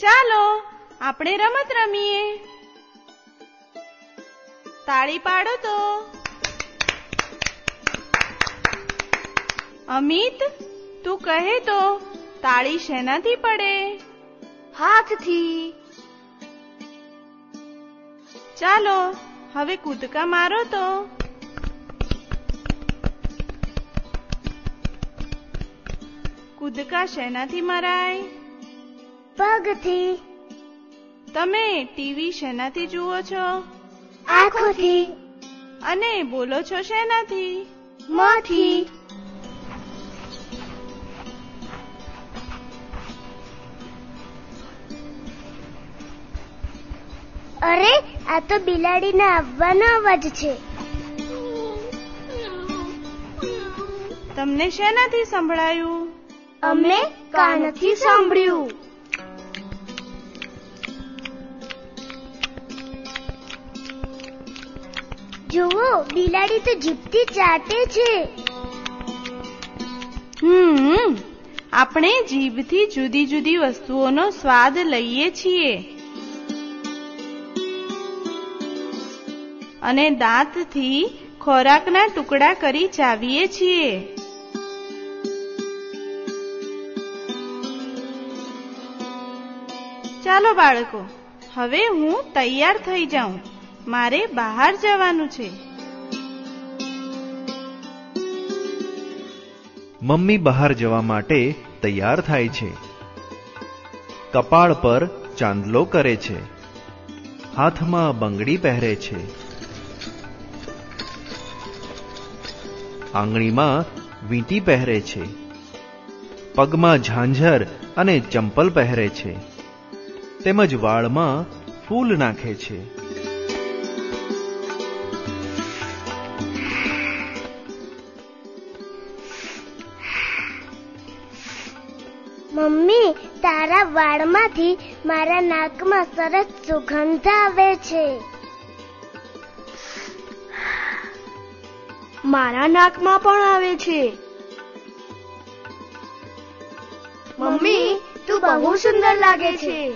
ચાલો આપણે રમત રમીએ. તાળી પાડો તો. અમિત તું કહે તો તાળી શેનાથી પડે? હાથથી. ચાલો હવે કૂદકા મારો તો. કૂદકા શેનાથી મરાય? પગથી તમે ટીવી શેનાથી જુઓ છો? આંખોથી અને બોલો છો શેનાથી? મોંથી. અરે આ તો બિલાડીના આવવાનો અવાજ છે. તમને શેનાથી સંભળાયું? અમને કાનથી સાંભળ્યું. જુઓ, બિલાડી તો જીભથી ચાટે છે. હમ, આપણે જીભથી જુદી જુદી વસ્તુઓનો સ્વાદ લઈએ છીએ. અને દાંતથી ખોરાકના ટુકડા કરી ચાવીએ છીએ. ચાલો બાળકો, હવે હું તૈયાર થઈ જાઉં. મારે બહાર જવાનું છે. મમ્મી બહાર જવા માટે તૈયાર થાય છે. કપાળ પર ચાંદલો કરે છે. હાથમાં બંગડી પહેરે છે. આંગળીમાં વીંટી પહેરે છે. પગમાં ઝાંઝર અને ચંપલ પહેરે છે. તેમજ વાળમાં ફૂલ નાખે છે. મમ્મી, તારા વાળમાંથી મારા નાકમાં સરસ સુગંધ આવે છે. મારા નાકમાં પણ આવે છે. મમ્મી, તું બહુ સુંદર લાગે છે.